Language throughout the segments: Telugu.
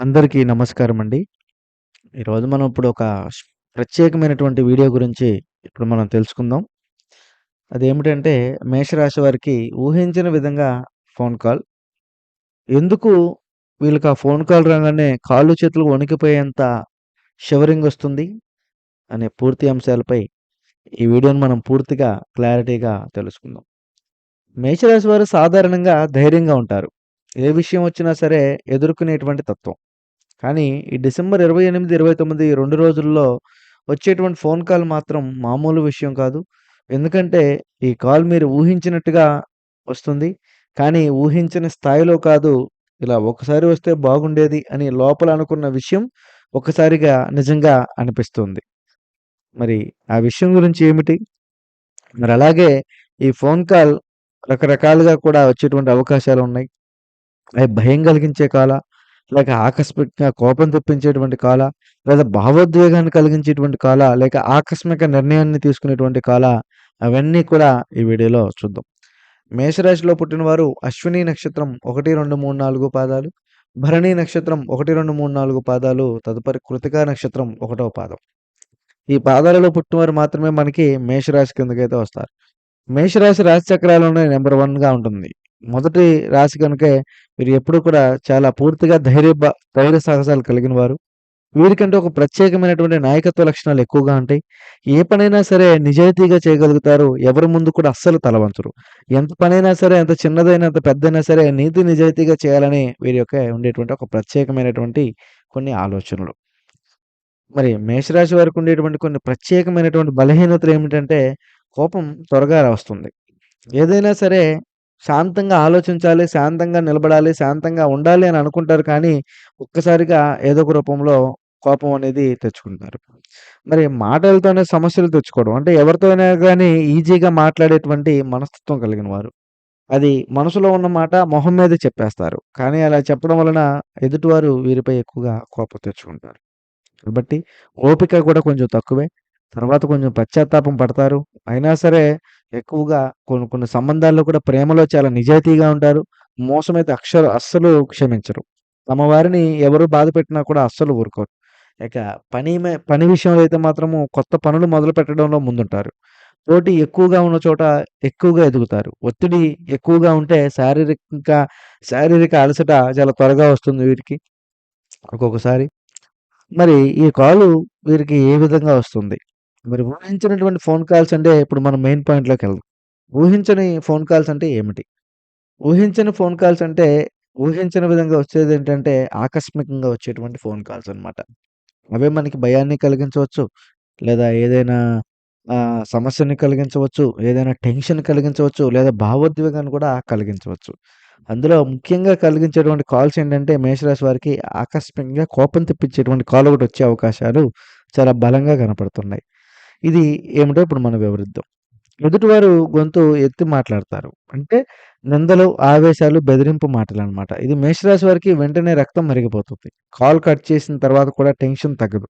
అందరికీ నమస్కారం అండి. ఈరోజు మనం ఇప్పుడు ఒక ప్రత్యేకమైనటువంటి వీడియో గురించి ఇప్పుడు మనం తెలుసుకుందాం. అదేమిటంటే మేషరాశి వారికి ఊహించిన విధంగా ఫోన్ కాల్. ఎందుకు వీళ్ళకి ఆ ఫోన్ కాల్ రాగానే కాళ్ళు, చేతులు వణికిపోయేంత షివరింగ్ వస్తుంది అనే పూర్తి అంశాలపై ఈ వీడియోని మనం పూర్తిగా క్లారిటీగా తెలుసుకుందాం. మేషరాశి వారు సాధారణంగా ధైర్యంగా ఉంటారు. ఏ విషయం వచ్చినా సరే ఎదుర్కొనేటువంటి తత్వం. కానీ ఈ డిసెంబర్ 28, 29 ఈ రెండు రోజుల్లో వచ్చేటువంటి ఫోన్ కాల్ మాత్రం మామూలు విషయం కాదు. ఎందుకంటే ఈ కాల్ మీరు ఊహించినట్టుగా వస్తుంది. కానీ ఊహించిన స్థాయిలో కాదు. ఇలా ఒక్కసారి వస్తే బాగుండేది అని లోపల అనుకున్న విషయం ఒక్కసారిగా నిజంగా అనిపిస్తుంది. మరి ఆ విషయం గురించి ఏమిటి? మరి అలాగే ఈ ఫోన్ కాల్ రకరకాలుగా కూడా వచ్చేటువంటి అవకాశాలు ఉన్నాయి అవి భయం కలిగించే కాల లేక ఆకస్మికంగా కోపం తెప్పించేటువంటి కాల లేదా భావోద్వేగాన్ని కలిగించేటువంటి కాల లేక ఆకస్మిక నిర్ణయాన్ని తీసుకునేటువంటి కాల అవన్నీ కూడా ఈ వీడియోలో చూద్దాం. మేషరాశిలో పుట్టినవారు అశ్విని నక్షత్రం 1, 2, 3, 4 పాదాలు, భరణి నక్షత్రం 1, 2, 3, 4 పాదాలు, తదుపరి కృతికా నక్షత్రం ఒకటవ పాదం. ఈ పాదాలలో పుట్టినవారు మాత్రమే మనకి మేషరాశి కిందకైతే వస్తారు. మేషరాశి రాశి చక్రాల్లోనే నెంబర్ వన్గా ఉంటుంది. మొదటి రాశి కనుకే వీరు ఎప్పుడు కూడా చాలా పూర్తిగా ధైర్య బ ధైర్య సాహసాలు కలిగిన వారు. వీరికంటే ఒక ప్రత్యేకమైనటువంటి నాయకత్వ లక్షణాలు ఎక్కువగా ఉంటాయి. ఏ పనైనా సరే నిజాయితీగా చేయగలుగుతారు. ఎవరి ముందు కూడా అస్సలు తలవంచరు ఎంత పనైనా సరే ఎంత చిన్నదైనా, ఎంత పెద్దైనా సరే నీతి నిజాయితీగా చేయాలని వీరి యొక్క ఉండేటువంటి ఒక ప్రత్యేకమైనటువంటి కొన్ని ఆలోచనలు. మరి మేషరాశి వారికి ఉండేటువంటి కొన్ని ప్రత్యేకమైనటువంటి బలహీనతలు ఏమిటంటే కోపం త్వరగా వస్తుంది. ఏదైనా సరే శాంతంగా ఆలోచించాలి, శాంతంగా నిలబడాలి, శాంతంగా ఉండాలి అని అనుకుంటారు కానీ ఒక్కసారిగా ఏదో ఒక రూపంలో కోపం అనేది తెచ్చుకుంటారు. మరి మాటలతోనే సమస్యలు తెచ్చుకోవడం. అంటే ఎవరితోనే కానీ ఈజీగా మాట్లాడేటువంటి మనస్తత్వం కలిగిన వారు. అది మనసులో ఉన్న మాట మొహం మీద చెప్పేస్తారు. కానీ అలా చెప్పడం వలన ఎదుటివారు వీరిపై ఎక్కువగా కోపం తెచ్చుకుంటారు. కాబట్టి ఓపిక కూడా కొంచెం తక్కువే. తర్వాత కొంచెం పశ్చాత్తాపం పడతారు. అయినా సరే ఎక్కువగా కొన్ని కొన్ని సంబంధాల్లో కూడా ప్రేమలో చాలా నిజాయితీగా ఉంటారు. మోసమైతే అక్షర అస్సలు క్షమించరు. తమ వారిని ఎవరు బాధపెట్టినా కూడా అస్సలు ఊరుకోరు. ఇక పని పని విషయంలో అయితే మాత్రము కొత్త పనులు మొదలు పెట్టడంలో ముందుంటారు. పోటీ ఎక్కువగా ఉన్న చోట ఎక్కువగా ఎదుగుతారు. ఒత్తిడి ఎక్కువగా ఉంటే శారీరక శారీరక అలసట చాలా త్వరగా వస్తుంది వీరికి. ఒక్కొక్కసారి. మరి ఈ కాలు వీరికి ఏ విధంగా వస్తుంది? మరి ఊహించినటువంటి ఫోన్ కాల్స్ అంటే ఇప్పుడు మనం మెయిన్ పాయింట్లోకి వెళ్దాం ఊహించని ఫోన్ కాల్స్ అంటే ఏమిటి? ఊహించని ఫోన్ కాల్స్ అంటే ఊహించని విధంగా వచ్చేది ఏంటంటే ఆకస్మికంగా వచ్చేటువంటి ఫోన్ కాల్స్ అనమాట అవే మనకి భయాన్ని కలిగించవచ్చు. లేదా ఏదైనా సమస్యని కలిగించవచ్చు. ఏదైనా టెన్షన్ కలిగించవచ్చు. లేదా భావోద్వేగాన్ని కూడా కలిగించవచ్చు. అందులో ముఖ్యంగా కలిగించేటువంటి కాల్స్ ఏంటంటే మేషరాశి వారికి ఆకస్మికంగా కోపం తెప్పించేటువంటి కాల్ ఒకటి వచ్చే అవకాశాలు చాలా బలంగా కనపడుతున్నాయి. ఇది ఏమిటో ఇప్పుడు మనం వివరిద్దాం. ఎదుటివారు గొంతు ఎత్తి మాట్లాడతారు. అంటే నిందలు, ఆవేశాలు, బెదిరింపు మాటలు అనమాట ఇది మేషరాశి వారికి వెంటనే రక్తం మరిగిపోతుంది. కాల్ కట్ చేసిన తర్వాత కూడా టెన్షన్ తగ్గదు.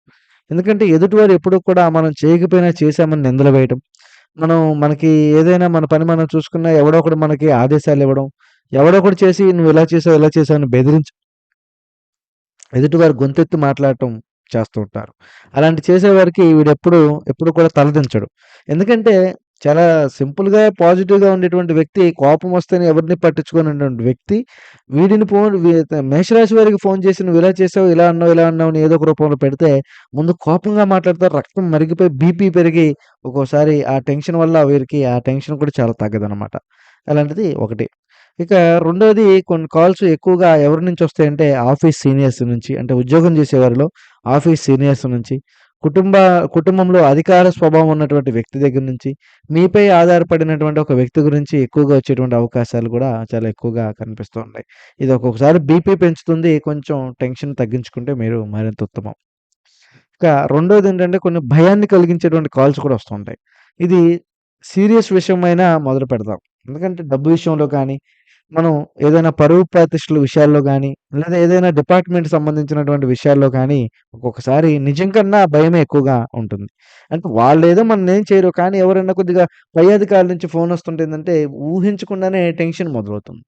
ఎందుకంటే ఎదుటివారు ఎప్పుడు కూడా మనం చేయకపోయినా చేశామని నిందలు వేయడం మనం మనకి ఏదైనా మన పని మనం చూసుకున్నా ఎవడో ఒకటి మనకి ఆదేశాలు ఇవ్వడం ఎవడో ఒకటి చేసి నువ్వు ఇలా చేసావు, ఇలా చేసావు అని బెదిరించు ఎదుటివారు గొంతెత్తి మాట్లాడటం చేస్తూ ఉంటారు. అలాంటి చేసేవారికి వీడు ఎప్పుడు కూడా తలదించడు. ఎందుకంటే చాలా సింపుల్‌గా, పాజిటివ్‌గా ఉండేటువంటి వ్యక్తి కోపం వస్తేనే ఎవరిని పట్టించుకోనటువంటి వ్యక్తి వీడిని ఫోన్ మేషరాశి వారికి ఫోన్ చేసి నువ్వు ఇలా చేసావు, ఇలా అన్నావు, ఇలా అన్నావు అని ఏదో ఒక రూపంలో పెడితే ముందు కోపంగా మాట్లాడతారు. రక్తం మరిగిపోయి బీపీ పెరిగి ఒక్కోసారి ఆ టెన్షన్ వల్ల వీరికి ఆ టెన్షన్ కూడా చాలా తగ్గదనమాట. అలాంటిది ఒకటి. ఇక రెండోది కొన్ని కాల్స్ ఎక్కువగా ఎవరి నుంచి వస్తాయంటే ఆఫీస్ సీనియర్స్ నుంచి అంటే ఉద్యోగం చేసేవారిలో ఆఫీస్ సీనియర్స్ నుంచి, కుటుంబ కుటుంబంలో అధికార స్వభావం ఉన్నటువంటి వ్యక్తి దగ్గర నుంచి, మీపై ఆధారపడినటువంటి ఒక వ్యక్తి గురించి ఎక్కువగా వచ్చేటువంటి అవకాశాలు కూడా చాలా ఎక్కువగా కనిపిస్తూ ఉన్నాయి. ఇది ఒక్కొక్కసారి బీపీ పెంచుతుంది. కొంచెం టెన్షన్ తగ్గించుకుంటే మీరు మరింత ఉత్తమం. ఇక రెండోది ఏంటంటే కొన్ని భయాన్ని కలిగించేటువంటి కాల్స్ కూడా వస్తుంటాయి. ఇది సీరియస్ విషయమైనా మొదలు పెడదాం. ఎందుకంటే డబ్బు విషయంలో కానీ, మనం ఏదైనా పరువు ప్రతిష్టల విషయాల్లో కానీ లేదా ఏదైనా డిపార్ట్‌మెంట్ సంబంధించినటువంటి విషయాల్లో కానీ ఒక్కొక్కసారి నిజం కన్నా భయమే ఎక్కువగా ఉంటుంది. అంటే మనం ఏం చేయరు. కానీ ఎవరైనా కొద్దిగా పై అధికారుల నుంచి ఫోన్ వస్తుంటే ఏంటంటే ఊహించకుండానే టెన్షన్ మొదలవుతుంది.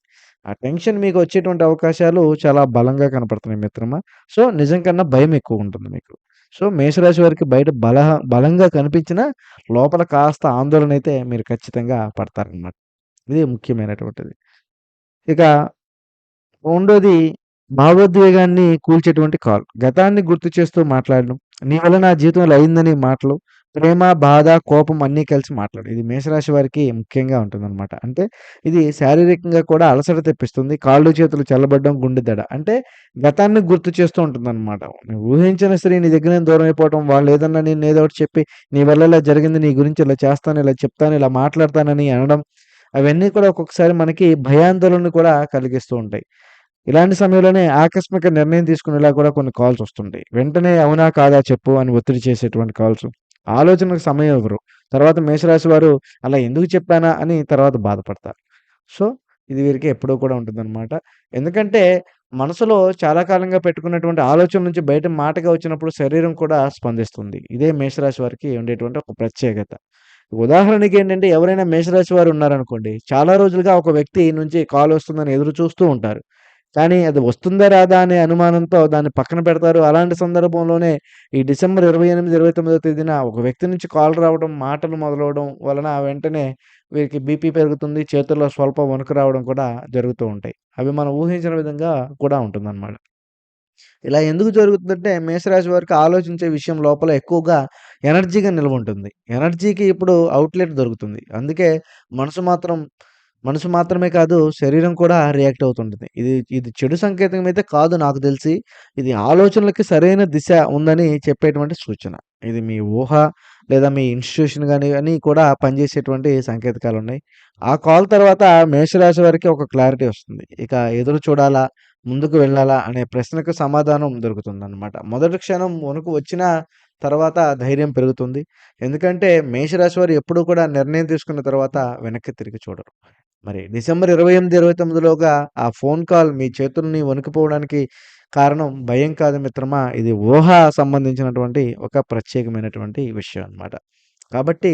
ఆ టెన్షన్ మీకు వచ్చేటువంటి అవకాశాలు చాలా బలంగా కనపడుతున్నాయి మిత్రమా. సో, నిజం కన్నా భయం ఎక్కువ ఉంటుంది మీకు. సో, మేషరాశి వారికి బయట బలహ బలంగా కనిపించినా లోపల కాస్త ఆందోళన అయితే మీరు ఖచ్చితంగా పడతారనమాట. ఇది ముఖ్యమైనటువంటిది. ఇక రెండోది భావోద్వేగాన్ని కూల్చేటువంటి కాల్. గతాన్ని గుర్తు చేస్తూ మాట్లాడడం. నీ వల్ల నా జీవితంలో అయిందని మాటలు. ప్రేమ, బాధ, కోపం అన్నీ కలిసి మాట్లాడడం. ఇది మేషరాశి వారికి ముఖ్యంగా ఉంటుందనమాట. అంటే ఇది శారీరకంగా కూడా అలసట తెప్పిస్తుంది. కాళ్ళు, చేతులు చల్లబడడం, గుండె దడ. అంటే గతాన్ని గుర్తు చేస్తూ ఉంటుందన్నమాట నువ్వు ఊహించిన స్త్రీ నీ దగ్గర నుంచి దూరం అయిపోవటం, వాళ్ళు ఏదన్నా నేను ఏదో ఒకటి చెప్పి నీ వల్ల ఇలా జరిగింది, నీ గురించి ఇలా చేస్తాను, ఇలా చెప్తాను, ఇలా మాట్లాడతానని అనడం. అవన్నీ కూడా ఒక్కొక్కసారి మనకి భయాందోళనను కూడా కలిగిస్తూ ఉంటాయి. ఇలాంటి సమయంలోనే ఆకస్మిక నిర్ణయం తీసుకునేలా కూడా కొన్ని కాల్స్ వస్తుంటాయి. వెంటనే అవునా? కాదా? చెప్పు అని ఒత్తిడి చేసేటువంటి కాల్స్. ఆలోచనకు సమయం ఇవ్వరు. తర్వాత మేషరాశి వారు అలా ఎందుకు చెప్పానా అని తర్వాత బాధపడతారు. సో, ఇది వీరికి ఎప్పుడూ కూడా ఉంటుందన్నమాట ఎందుకంటే మనసులో చాలా కాలంగా పెట్టుకున్నటువంటి ఆలోచన నుంచి బయట మాటగా వచ్చినప్పుడు శరీరం కూడా స్పందిస్తుంది. ఇదే మేషరాశి వారికి ఉండేటువంటి ఒక ప్రత్యేకత. ఉదాహరణకి ఏంటంటే ఎవరైనా మేషరాశి వారు ఉన్నారనుకోండి. చాలా రోజులుగా ఒక వ్యక్తి నుంచి కాల్ వస్తుందని ఎదురు చూస్తూ ఉంటారు. కానీ అది వస్తుందా? రాదా? అనే అనుమానంతో దాన్ని పక్కన పెడతారు. అలాంటి సందర్భంలోనే ఈ డిసెంబర్ 28, 29 తేదీన ఒక వ్యక్తి నుంచి కాల్ రావడం, మాటలు మొదలవడం వలన వెంటనే వీరికి బీపీ పెరుగుతుంది. చేతుల్లో స్వల్ప వణుకు రావడం కూడా జరుగుతూ ఉంటాయి. అవి మనం ఊహించిన విధంగా కూడా ఉంటుందన్నమాట. ఇలా ఎందుకు జరుగుతుందంటే మేషరాశి వారికి ఆలోచించే విషయం లోపల ఎక్కువగా ఎనర్జీగా నిల్వుంటుంది. ఎనర్జీకి ఇప్పుడు అవుట్‌లెట్ దొరుకుతుంది. అందుకే మనసు మాత్రం మనసు మాత్రమే కాదు శరీరం కూడా రియాక్ట్ అవుతుంటుంది ఇది ఇది చెడు సంకేతం అయితే కాదు నాకు తెలిసి. ఇది ఆలోచనలకి సరైన దిశ ఉందని చెప్పేటువంటి సూచన. ఇది మీ ఊహ లేదా మీ ఇన్‌స్టిట్యూషన్ కానీ అని కూడా పనిచేసేటువంటి సంకేతకాలున్నాయి. ఆ కాల్ తర్వాత మేషరాశి వారికి ఒక క్లారిటీ వస్తుంది. ఇక ఎదురు చూడాలా? ముందుకు వెళ్ళాలా? అనే ప్రశ్నకు సమాధానం దొరుకుతుందన్నమాట. మొదటి క్షణం వణుకు వచ్చిన తర్వాత ధైర్యం పెరుగుతుంది. ఎందుకంటే మేషరాశి వారు ఎప్పుడూ కూడా నిర్ణయం తీసుకున్న తర్వాత వెనక్కి తిరిగి చూడరు. మరి డిసెంబర్ 28, 29లోగా ఆ ఫోన్ కాల్ మీ చేతుల్ని వణికిపోవడానికి కారణం భయం కాదు మిత్రమా. ఇది ఊహ సంబంధించినటువంటి ఒక ప్రత్యేకమైనటువంటి విషయం అన్నమాట. కాబట్టి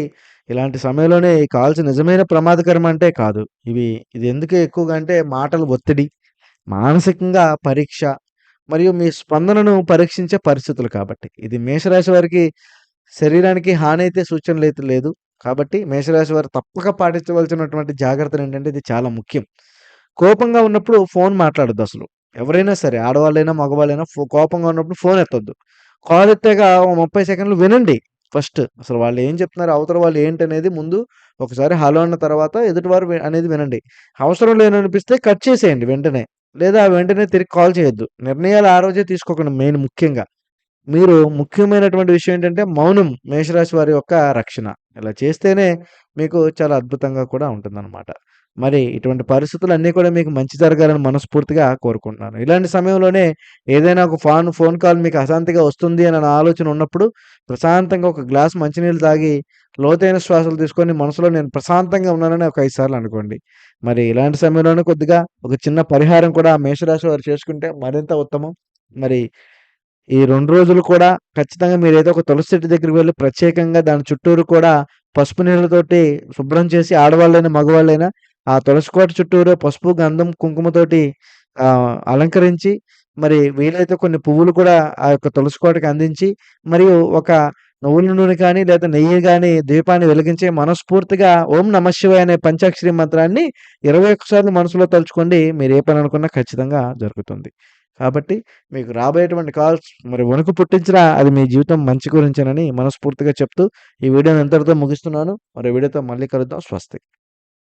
ఇలాంటి సమయంలోనే ఈ కాల్స్ నిజమైన ప్రమాదకరం అంటే కాదు. ఇవి ఇది ఎందుకు ఎక్కువగా అంటే మాటలు ఒత్తిడి, మానసికంగా పరీక్ష మరియు మీ స్పందనను పరీక్షించే పరిస్థితులు కాబట్టి. ఇది మేషరాశి వారికి శరీరానికి హాని అయితే సూచనలు అయితే లేదు. కాబట్టి మేషరాశి వారు తప్పక పాటించవలసినటువంటి జాగ్రత్తలు ఏంటంటే ఇది చాలా ముఖ్యం. కోపంగా ఉన్నప్పుడు ఫోన్ మాట్లాడొద్దసలు. ఎవరైనా సరే ఆడవాళ్ళైనా, మగవాళ్ళైనా కోపంగా ఉన్నప్పుడు ఫోన్ ఎత్తొద్దు. కాల్ ఎత్తాక ముప్పై సెకండ్లు వినండి ఫస్ట్. అసలు వాళ్ళు ఏం చెప్తున్నారు, అవతల వాళ్ళు ఏంటనేది ముందు ఒకసారి హలో అన్న తర్వాత ఎదుటివారు అనేది వినండి. అవసరం లేననిపిస్తే కట్ చేసేయండి వెంటనే. లేదా వెంటనే తిరిగి కాల్ చేయొద్దు. నిర్ణయాలు ఆ రోజే తీసుకోకండి మెయిన్ ముఖ్యంగా. మీరు ముఖ్యమైనటువంటి విషయం ఏంటంటే మౌనం మేషరాశి వారి యొక్క రక్షణ. ఇలా చేస్తేనే మీకు చాలా అద్భుతంగా కూడా ఉంటుందన్నమాట. మరి ఇటువంటి పరిస్థితులు అన్నీ కూడా మీకు మంచి జరగాలని మనస్ఫూర్తిగా కోరుకుంటున్నాను. ఇలాంటి సమయంలోనే ఏదైనా ఒక ఫాన్ ఫోన్ కాల్ మీకు అశాంతిగా వస్తుంది అని ఆలోచన ఉన్నప్పుడు ప్రశాంతంగా ఒక గ్లాస్ మంచినీళ్ళు తాగి లోతైన శ్వాసలు తీసుకొని మనసులో నేను ప్రశాంతంగా ఉన్నానని ఒక ఐదు సార్లు అనుకోండి. మరి ఇలాంటి సమయంలోనే కొద్దిగా ఒక చిన్న పరిహారం కూడా మేషరాశి వారు చేసుకుంటే మరింత ఉత్తమం. మరి ఈ రెండు రోజులు కూడా ఖచ్చితంగా మీరు ఏదో ఒక తులసి చెట్టు దగ్గరికి వెళ్ళి ప్రత్యేకంగా దాని చుట్టూరు కూడా పసుపు నీళ్ళతోటి శుభ్రం చేసి ఆడవాళ్ళైనా, మగవాళ్ళైనా ఆ తులసి కోట చుట్టూరు పసుపు, గంధం, కుంకుమతోటి అలంకరించి మరి వీలైతే కొన్ని పువ్వులు కూడా ఆ యొక్క తులసి కోటకి అందించి మరియు ఒక నువ్వుల నూనె కానీ లేదా నెయ్యి కానీ దీపాన్ని వెలిగించి మనస్ఫూర్తిగా ఓం నమఃశివాయ అనే పంచాక్షరి మంత్రాన్ని 21 సార్లు మనసులో తలుచుకోండి. మీరు ఏ పని అనుకున్నా ఖచ్చితంగా జరుగుతుంది. కాబట్టి మీకు రాబోయేటువంటి కాల్స్ మరి వణుకు పుట్టించినా అది మీ జీవితం మంచి గురించేనని మనస్ఫూర్తిగా చెప్తూ ఈ వీడియోని ఇంతటితో ముగిస్తున్నాను. మరో వీడియోతో మళ్ళీ కలుద్దాం. స్వస్తి.